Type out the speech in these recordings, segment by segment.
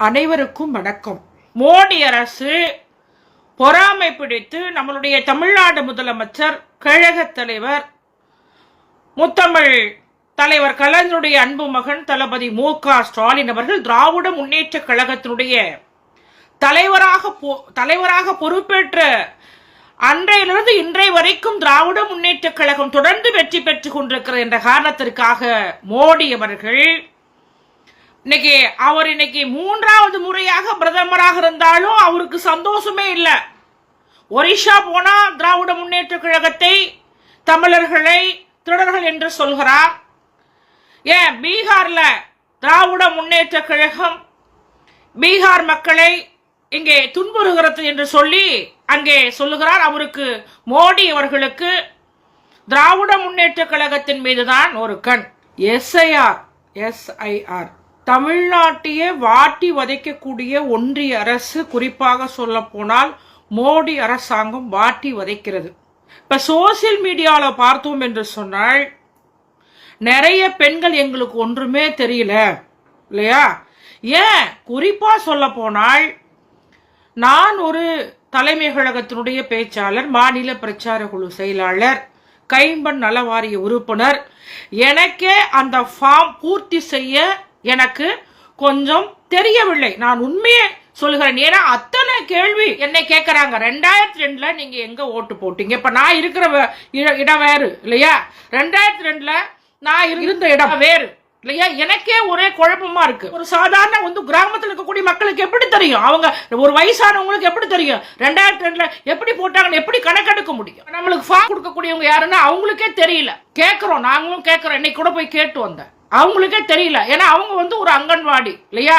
அனைவருக்கும் வணக்கம். மோடி அரசு பொறாமை பிடித்து நம்மளுடைய தமிழ்நாடு முதலமைச்சர் கழகத் தலைவர் முத்தமிழ் தலைவர் கலைஞருடைய அன்பு மகன் தளபதி மு க ஸ்டாலின் அவர்கள் திராவிட முன்னேற்ற கழகத்தினுடைய தலைவராக பொ- தலைவராக பொறுப்பேற்ற அன்றையிலிருந்து இன்றைய வரைக்கும் திராவிட முன்னேற்ற கழகம் தொடர்ந்து வெற்றி பெற்றுக் கொண்டிருக்கிற என்ற காரணத்திற்காக மோடி அவர்கள் இன்னைக்கு அவர் இன்னைக்கு மூன்றாவது முறையாக பிரதமராக இருந்தாலும் அவருக்கு சந்தோஷமே இல்லை. ஒரிஷா போனா திராவிட முன்னேற்ற கழகத்தை தமிழர்களை திருடர்கள் என்று சொல்கிறார். ஏன்? பீகார்ல திராவிட முன்னேற்ற கழகம் பீகார் மக்களை இங்கே துன்புறுகிறது என்று சொல்லி அங்கே சொல்லுகிறார். அவருக்கு மோடி அவர்களுக்கு திராவிட முன்னேற்ற கழகத்தின் மீதுதான் ஒரு கண். SIR SIR. தமிழ்நாட்டையே வாட்டி வதைக்கக்கூடிய ஒன்றிய அரசு குறிப்பாக சொல்ல போனால் மோடி அரசாங்கம் வாட்டி வதைக்கிறது. இப்ப சோசியல் மீடியாவில் பார்த்தோம் என்று சொன்னால் நிறைய பெண்கள் எங்களுக்கு ஒன்றுமே தெரியல இல்லையா? ஏன்? குறிப்பாக சொல்ல போனால் நான் ஒரு தலைமை கழகத்தினுடைய பேச்சாளர் மாநில பிரச்சார குழு செயலாளர் கைம்பன் நலவாரிய உறுப்பினர். எனக்கே அந்த ஃபார்ம் பூர்த்தி செய்ய எனக்கு கொஞ்சம் தெரியவில்லை. நான் உண்மையை சொல்லுகிறேன். ஏன்னா அத்தனை கேள்வி என்னை கேட்கறாங்க. ரெண்டாயிரத்தி ரெண்டுல நீங்க எங்க ஓட்டு போட்டீங்க? இப்ப நான் இருக்கிற இடம் வேறு இல்லையா? ரெண்டாயிரத்தி ரெண்டுல நான் இருந்த இடம் வேறு இல்லையா? எனக்கே ஒரே குழப்பமா இருக்கு. ஒரு சாதாரண வந்து கிராமத்துல இருக்கக்கூடிய மக்களுக்கு எப்படி தெரியும்? அவங்க ஒரு வயசானவங்களுக்கு எப்படி தெரியும்? ரெண்டாயிரத்தி ரெண்டுல எப்படி போட்டாங்கன்னு எப்படி கணக்கெடுக்க முடியும்? நம்மளுக்கு ஃபார்ம் கொடுக்கக்கூடியவங்க யாருன்னா அவங்களுக்கே தெரியல. கேட்கறோம். நாங்களும் கேட்கறோம். இன்னைக்கு கூட போய் கேட்டு வந்தேன். அவங்களுக்கே தெரியல. ஏன்னா அவங்க வந்து ஒரு அங்கன்வாடி இல்லையா?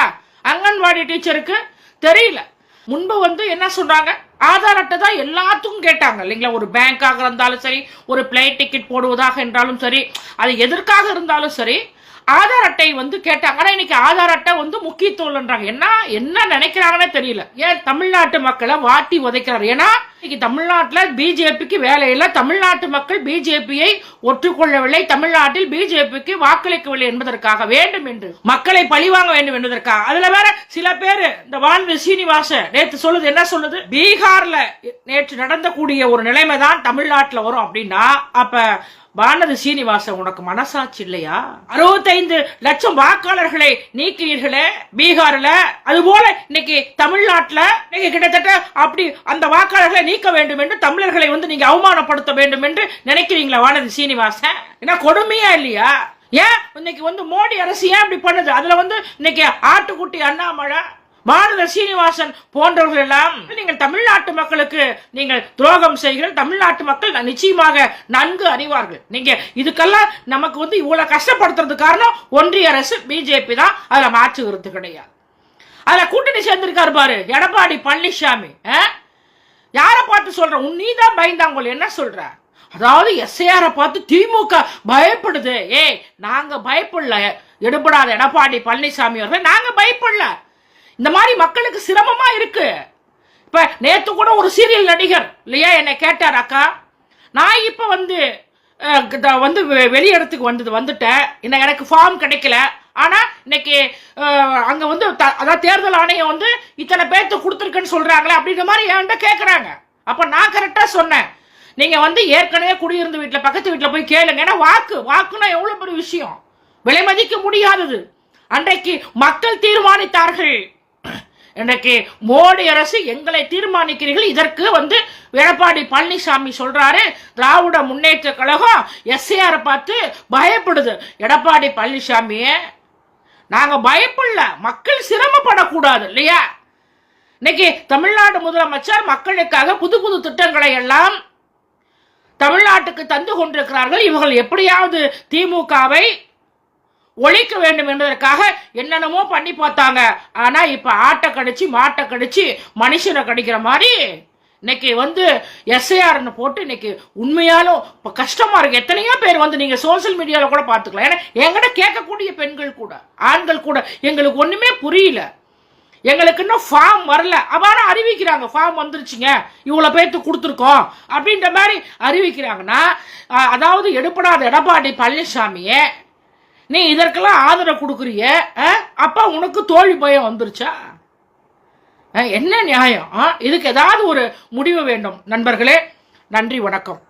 அங்கன்வாடி டீச்சருக்கு தெரியல. முன்பு வந்து என்ன சொல்றாங்க? ஆதார் அட்டை தான் எல்லாத்துக்கும் கேட்டாங்க. இல்லைங்களா? ஒரு பேங்காக இருந்தாலும் சரி ஒரு பிளைட் டிக்கெட் போடுவதாக என்றாலும் சரி அது எதற்காக இருந்தாலும் சரி ஆதார் அட்டை வந்து கேட்டாங்க. ஆனால் இன்னைக்கு ஆதார் அட்டை வந்து முக்கியத்துவம்ன்றாங்க. என்ன என்ன நினைக்கிறாங்கன்னே தெரியல. ஏன் தமிழ்நாட்டு மக்களை வாட்டி உதைக்கிறார்? ஏன்னா இன்னைக்கு தமிழ்நாட்டில் பிஜேபிக்கு வேலை இல்லை. தமிழ்நாட்டு மக்கள் பிஜேபியை ஒற்றுக்கொள்ளவில்லை. தமிழ்நாட்டில் பிஜேபிக்கு வாக்களிக்கவில்லை என்பதற்காக வேண்டும் என்று மக்களை பழிவாங்க வேண்டும் என்பதற்காக. அதுல வேற சில பேர் இந்த வான்வி சீனிவாச நேற்று சொல்லுது. என்ன சொல்லுது? பீகார்ல நேற்று நடந்தக்கூடிய ஒரு நிலைமை தான் தமிழ்நாட்டில் வரும் அப்படின்னா அப்ப வானதி சீனிவாசன் உனக்கு மனசாட்சி இல்லையா? அறுபத்தைந்து லட்சம் வாக்காளர்களை நீக்கினீர்களே பீகார்ல. அதுபோல இன்னைக்கு தமிழ்நாட்டுல நீங்க கிட்டத்தட்ட அப்படி அந்த வாக்காளர்களை நீக்க வேண்டும் என்று தமிழர்களை வந்து நீங்க அவமானப்படுத்த வேண்டும் என்று நினைக்கிறீங்களா வானதி சீனிவாசன்? ஏன்னா கொடுமையா இல்லையா? ஏன்? இன்னைக்கு வந்து மோடி அரசு ஏன் இப்படி பண்ணுது? அதுல வந்து இன்னைக்கு ஆட்டுக்குட்டி அண்ணாமலை பாரத சீனிவாசன் போன்றவர்கள் எல்லாம் நீங்கள் தமிழ்நாட்டு மக்களுக்கு நீங்கள் துரோகம் செய்கிற தமிழ்நாட்டு மக்கள் நிச்சயமாக நன்கு அறிவார்கள். நீங்க இதுக்கெல்லாம் நமக்கு வந்து இவ்வளவு கஷ்டப்படுத்துறது காரணம் ஒன்றிய அரசு பிஜேபி தான். அதுல மாற்று கருத்து கிடையாது. அதுல கூட்டணி சேர்ந்திருக்காரு பாரு எடப்பாடி பழனிசாமி. ஆ? யாரை பார்த்து சொல்ற? உன் நீ தான் பயந்தாங்க என்ன சொல்ற? அதாவது எஸ்ஐஆரை பார்த்து திமுக பயப்படுது. ஏய் நாங்க பயப்படல. எடுபடாத எடப்பாடி பழனிசாமி அவர்கள் நாங்க பயப்படல. இந்த மாதிரி மக்களுக்கு சிரமமா இருக்கு. இப்ப நேத்து கூட ஒரு சீரியல் நடிகர் இல்லையா என்னை கேட்டார் அக்கா நான் இப்ப வந்து வந்து வெ- வெளி இடத்துக்கு வந்தது வந்துட்டேன். இன்னும் எனக்கு ஃபார்ம் கிடைக்கல. ஆனா இன்னைக்கு அங்க வந்து த- அதாவது தேர்தல் ஆணையம் வந்து இத்தனை பேர்த்து கொடுத்துருக்குன்னு சொல்றாங்களே அப்படின்ற மாதிரி என்கிட்ட கேட்கறாங்க அப்ப நான் கரெக்டா சொன்னேன். நீங்க வந்து ஏற்கனவே குடியிருந்த வீட்டுல பக்கத்து வீட்டுல போய் கேளுங்க. ஏன்னா வாக்கு வாக்குன்னா எவ்வளவு பெரிய விஷயம். விலை மதிக்க முடியாதது. அன்றைக்கு மக்கள் தீர்மானித்தார்கள். இன்னைக்கு மோடி அரசு எங்களை தீர்மானிக்கிறீர்கள். இதற்கு வந்து எடப்பாடி பழனிசாமி சொல்றாரு. திராவிட முன்னேற்ற கழகம் எஸ்ஏஆர் பார்த்து பயப்படுது. எடப்பாடி பழனிசாமியே நாங்க பயப்படல. மக்கள் சிரமப்படக்கூடாது இல்லையா? இன்னைக்கு தமிழ்நாடு முதலமைச்சர் மக்களுக்காக புது புது திட்டங்களை எல்லாம் தமிழ்நாட்டுக்கு தந்து கொண்டிருக்கிறார்கள். இவர்கள் எப்படியாவது திமுகவை ஒழிக்க வேண்டும் என்பதற்காக என்னென்னமோ பண்ணி பார்த்தாங்க. ஆனா இப்ப ஆட்டை கடிச்சு மாட்டை கடிச்சு மனுஷனை கடிக்கிற மாதிரி இன்னைக்கு வந்து எஸ்ஐஆர்னு போட்டு இன்னைக்கு உண்மையாலும் இப்போ கஷ்டமா இருக்கு. எத்தனையோ பேர் வந்து நீங்க சோஷியல் மீடியாவில் கூட பார்த்துக்கலாம். ஏன்னா எங்கிட்ட கேட்கக்கூடிய பெண்கள் கூட ஆண்கள் கூட எங்களுக்கு ஒண்ணுமே புரியல. எங்களுக்கு இன்னும் ஃபார்ம் வரல. அவ்வாறு அறிவிக்கிறாங்க. ஃபார்ம் வந்துருச்சுங்க. இவ்வளோ பேர்த்து கொடுத்துருக்கோம். அப்படின்ற மாதிரி அறிவிக்கிறாங்கன்னா அதாவது எடுப்படாத எடப்பாடி பழனிசாமியை நீ இதற்கெல்லாம் ஆதரவு கொடுக்குறிய ஆ? உனக்கு தோல்வி பயம் வந்துருச்சா ஆ, என்ன நியாயம் ஆ? இதுக்கு ஏதாவது ஒரு முடிவு வேண்டும் நண்பர்களே நன்றி வணக்கம்